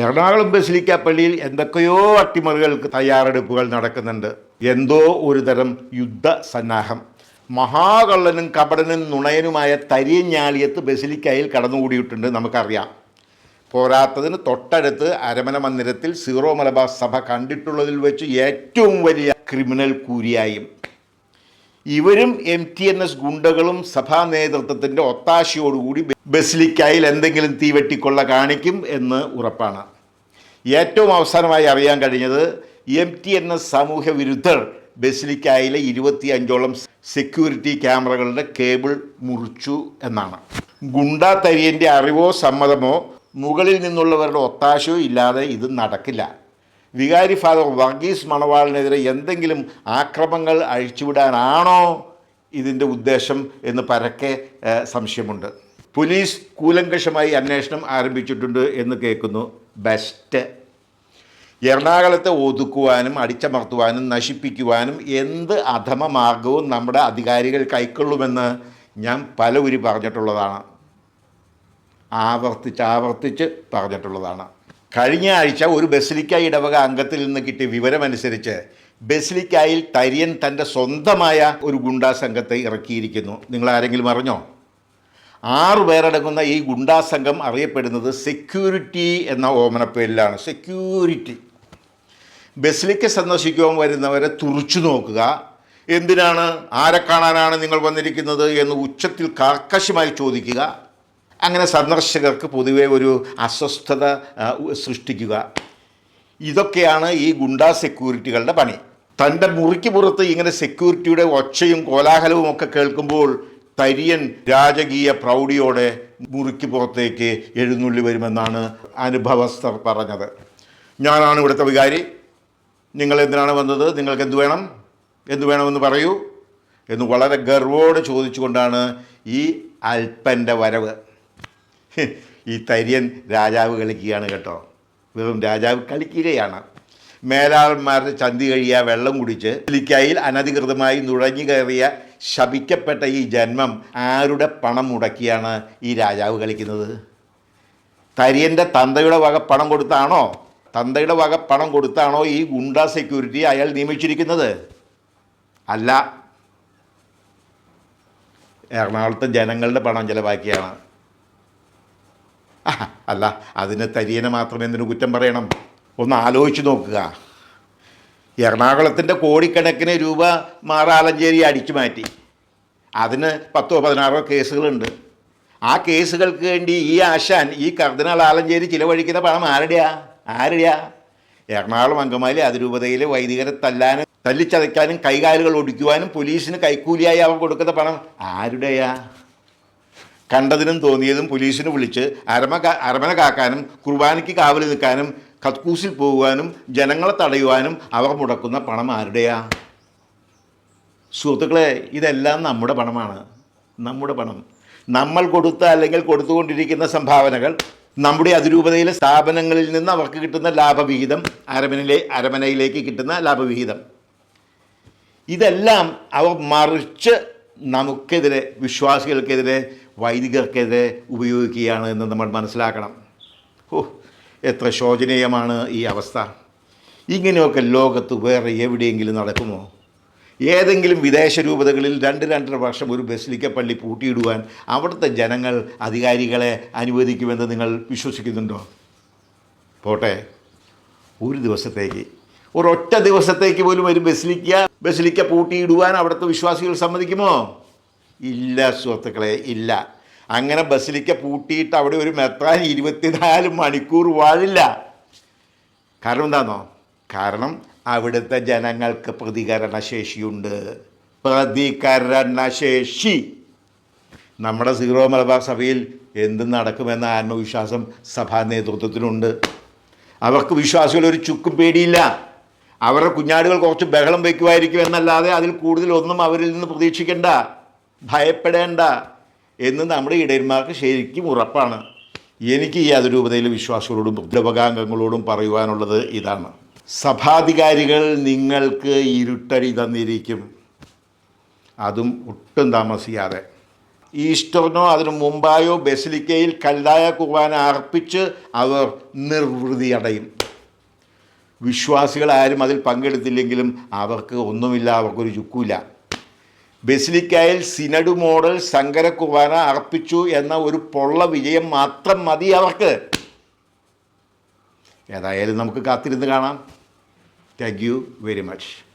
Ernakulam basilica പള്ളിയിൽ എന്തൊക്കെയോ അട്ടിമറികൾക്ക് തയ്യാറെടുപ്പുകൾ നടക്കുന്നുണ്ട്. എന്തോ ഒരു തരം യുദ്ധ സന്നാഹം. മഹാകള്ളനും കപടനും നുണയനുമായ തരിയഞ്ഞാളിയത്ത് ബസിലിക്കയിൽ കടന്നുകൂടിയിട്ടുണ്ട് നമുക്കറിയാം. പോരാത്തതിന് തൊട്ടടുത്ത് അരമന മന്ദിരത്തിൽ സീറോ മലബാർ സഭ കണ്ടിട്ടുള്ളതിൽ വെച്ച് ഏറ്റവും വലിയ ക്രിമിനൽ കൂരിയായും. ഇവരും എം ടി എൻ എസ് ഗുണ്ടകളും സഭാ നേതൃത്വത്തിന്റെ ഒത്താശയോടുകൂടി ബസിലിക്കായിൽ എന്തെങ്കിലും തീവെട്ടിക്കൊള്ള കാണിക്കും എന്ന് ഉറപ്പാണ്. ഏറ്റവും അവസാനമായി അറിയാൻ കഴിഞ്ഞത് എം ടി എൻ എസ് സാമൂഹ്യ വിരുദ്ധർ ബസിലിക്കായിലെ ഇരുപത്തി അഞ്ചോളം സെക്യൂരിറ്റി ക്യാമറകളുടെ കേബിൾ മുറിച്ചു എന്നാണ്. ഗുണ്ട തരിയന്റെ അറിവോ സമ്മതമോ മുകളിൽ നിന്നുള്ളവരുടെ ഒത്താശയോ ഇല്ലാതെ ഇത് നടക്കില്ല. വികാരി ഫാദർ വർഗീസ് മണവാളിനെതിരെ എന്തെങ്കിലും ആക്രമങ്ങൾ അഴിച്ചുവിടാനാണോ ഇതിന്റെ ഉദ്ദേശം എന്ന് പരക്കെ സംശയമുണ്ട്. പോലീസ് കൂലങ്കഷമായി അന്വേഷണം ആരംഭിച്ചിട്ടുണ്ട് എന്ന് കേൾക്കുന്നു ബെസ്റ്റ്. എറണാകുളത്തെ ഒതുക്കുവാനും അടിച്ചമർത്തുവാനും നശിപ്പിക്കുവാനും എന്ത് അധമ മാർഗവും നമ്മുടെ അധികാരികൾ കൈക്കൊള്ളുമെന്ന് ഞാൻ പലവരി പറഞ്ഞിട്ടുള്ളതാണ്. ആവർത്തിച്ച് ആവർത്തിച്ച് പറഞ്ഞിട്ടുള്ളതാണ്. കഴിഞ്ഞ ആഴ്ച ഒരു ബസിലിക്ക ഇടവക അംഗത്തിൽ നിന്ന് കിട്ടിയ വിവരമനുസരിച്ച് ബസിലിക്കായിൽ തരിയൻ തന്റെ സ്വന്തമായ ഒരു ഗുണ്ടാ സംഘത്തെ ഇറക്കിയിരിക്കുന്നു. നിങ്ങൾ ആരെങ്കിലും അറിഞ്ഞോ? ആറു പേരടങ്ങുന്ന ഈ ഗുണ്ടാ സംഘം അറിയപ്പെടുന്നത് സെക്യൂരിറ്റി എന്ന ഓമനപ്പേരിലാണ് സെക്യൂരിറ്റി. ബസിലിക്ക സന്ദർശിക്കുവാൻ വരുന്നവരെ തുറച്ചു നോക്കുക. എന്തിനാണ്? ആരെ കാണാനാണ് നിങ്ങൾ വന്നിരിക്കുന്നത് എന്ന് ഉച്ചത്തിൽ കർക്കശമായി ചോദിക്കുക. അങ്ങനെ സന്ദർശകർക്ക് പൊതുവെ ഒരു അസ്വസ്ഥത സൃഷ്ടിക്കുക. ഇതൊക്കെയാണ് ഈ ഗുണ്ടാ സെക്യൂരിറ്റികളുടെ പണി. തന്റെ മുറിക്ക് പുറത്ത് ഇങ്ങനെ സെക്യൂരിറ്റിയുടെ ഒച്ചയും കോലാഹലവും ഒക്കെ കേൾക്കുമ്പോൾ തരിയൻ രാജകീയ പ്രൗഢിയോടെ മുറിക്ക് പുറത്തേക്ക് എഴുന്നള്ളി വരുമെന്നാണ് അനുഭവസ്ഥർ പറഞ്ഞത്. ഞാനാണ് ഇവിടുത്തെ വികാരി. നിങ്ങൾ എന്തിനാണ് വന്നത്? നിങ്ങൾക്ക് എന്ത് വേണം? എന്ത് വേണമെന്ന് പറയൂ. എന്ന് വളരെ ഗർവോടെ ചോദിച്ചുകൊണ്ടാണ് ഈ അൽപ്പന്റെ വരവ്. ഈ തരിയൻ രാജാവ് കളിക്കുകയാണ് കേട്ടോ. വെറും രാജാവ് കളിക്കുകയാണ്. മേലാളന്മാരുടെ ചന്തി കഴിയ വെള്ളം കുടിച്ച് ലിക്കായിൽ അനധികൃതമായി നുഴഞ്ഞു കയറിയ ശപിക്കപ്പെട്ട ഈ ജന്മം ആരുടെ പണം മുടക്കിയാണ് ഈ രാജാവ് കളിക്കുന്നത്? തരിയന്റെ തന്തയുടെ വക പണം കൊടുത്താണോ? തന്തയുടെ വക പണം കൊടുത്താണോ ഈ ഗുണ്ട സെക്യൂരിറ്റി അയാൾ നിയമിച്ചിരിക്കുന്നത്? അല്ല. എറണാകുളത്തെ ജനങ്ങളുടെ പണം ചിലവാക്കിയാണ്. അല്ല അതിന് തരിയനെ മാത്രമേ എന്തിനു കുറ്റം പറയണം? ഒന്ന് ആലോചിച്ച് നോക്കുക. എറണാകുളത്തിന്റെ കോടിക്കണക്കിന് രൂപ മാറാലഞ്ചേരി അടിച്ചു മാറ്റി. അതിന് പത്തോ പതിനാറോ കേസുകളുണ്ട്. ആ കേസുകൾക്ക് വേണ്ടി ഈ ആശാൻ ഈ കർദിനാൾ ആലഞ്ചേരി ചിലവഴിക്കുന്ന പണം ആരുടെയാ? ആരുടെയാ? എറണാകുളം അങ്കമാലി അതിരൂപതയിലെ വൈദികരെ തല്ലാനും തല്ലിച്ചതയ്ക്കാനും കൈകാലുകൾ ഒടിക്കുവാനും പോലീസിന് കൈക്കൂലിയായി അവർ കൊടുക്കുന്ന പണം ആരുടെയാ? കണ്ടതിനും തോന്നിയതും പോലീസിനെ വിളിച്ച് അരമ അരമന കാക്കാനും കുർബാനയ്ക്ക് കാവൽ നിൽക്കാനും കക്കൂസിൽ പോകുവാനും ജനങ്ങളെ തടയുവാനും അവർ മുടക്കുന്ന പണം ആരുടെയാ? സുഹൃത്തുക്കളെ ഇതെല്ലാം നമ്മുടെ പണമാണ്. നമ്മുടെ പണം. നമ്മൾ കൊടുത്ത അല്ലെങ്കിൽ കൊടുത്തുകൊണ്ടിരിക്കുന്ന സംഭാവനകൾ നമ്മുടെ അതിരൂപതയിലെ സ്ഥാപനങ്ങളിൽ നിന്ന് അവർക്ക് കിട്ടുന്ന ലാഭവിഹിതം അരമനയിലെ അരമനയിലേക്ക് കിട്ടുന്ന ലാഭവിഹിതം. ഇതെല്ലാം അവർ മറിച്ച് നമുക്കെതിരെ വിശ്വാസികൾക്കെതിരെ വൈദികർക്കെതിരെ ഉപയോഗിക്കുകയാണ് എന്ന് നമ്മൾ മനസ്സിലാക്കണം. ഓ എത്ര ശോചനീയമാണ് ഈ അവസ്ഥ. ഇങ്ങനെയൊക്കെ ലോകത്ത് വേറെ എവിടെയെങ്കിലും നടക്കുമോ? ഏതെങ്കിലും വിദേശ രൂപതകളിൽ രണ്ട് രണ്ടര വർഷം ഒരു ബസിലിക്ക പള്ളി പൂട്ടിയിടുവാൻ അവിടുത്തെ ജനങ്ങൾ അധികാരികളെ അനുവദിക്കുമെന്ന് നിങ്ങൾ വിശ്വസിക്കുന്നുണ്ടോ? പോട്ടെ ഒരു ദിവസത്തേക്ക്. ഒരൊറ്റ ദിവസത്തേക്ക് പോലും ഒരു ബസിലിക്ക ബസിലിക്ക പൂട്ടിയിടുവാൻ അവിടുത്തെ വിശ്വാസികൾ സമ്മതിക്കുമോ? ഇല്ല സുഹൃത്തുക്കളെ ഇല്ല. അങ്ങനെ ബസിലിക്ക പൂട്ടിയിട്ട് അവിടെ ഒരു മെത്രാൻ ഇരുപത്തിനാല് മണിക്കൂർ വാഴില്ല. കാരണം എന്താണോ കാരണം അവിടുത്തെ ജനങ്ങൾക്ക് പ്രതികരണശേഷിയുണ്ട്. പ്രതികരണശേഷി. നമ്മുടെ സീറോ മലബാർ സഭയിൽ എന്ത് നടക്കുമെന്ന ആത്മവിശ്വാസം സഭാ നേതൃത്വത്തിനുണ്ട് അവർക്ക് വിശ്വാസികൾ ഒരു ചുക്കും പേടിയില്ല. അവരുടെ കുഞ്ഞാടുകൾ കുറച്ച് ബഹളം വയ്ക്കുമായിരിക്കും എന്നല്ലാതെ അതിൽ കൂടുതലൊന്നും അവരിൽ നിന്ന് പ്രതീക്ഷിക്കേണ്ട. ഭയപ്പെടേണ്ട എന്ന് നമ്മുടെ ഇടയന്മാർക്ക് ശരിക്കും ഉറപ്പാണ്. എനിക്ക് ഈ അതിരൂപതയിലെ വിശ്വാസികളോടും ഉപകാംഗങ്ങളോടും പറയുവാനുള്ളത് ഇതാണ്. സഭാധികാരികൾ നിങ്ങൾക്ക് ഇരുട്ടടി തന്നിരിക്കും. അതും ഒട്ടും താമസിയാതെ. ഈസ്റ്ററിനോ അതിനു മുമ്പായോ ബസിലിക്കയിൽ കല്ലായ കുർബാന അർപ്പിച്ച് അവർ നിർവൃതി അടയും. വിശ്വാസികൾ ആരും അതിൽ പങ്കെടുത്തില്ലെങ്കിലും അവർക്ക് ഒന്നുമില്ല അവർക്കൊരു ചുക്കൂല ബസിലിക്കായിൽ സിനഡ് മോഡൽ സങ്കര അർപ്പിച്ചു എന്ന ഒരു പൊള്ള വിജയം മാത്രം മതി അവർക്ക്. ഏതായാലും നമുക്ക് കാത്തിരുന്ന് കാണാം. Thank you very much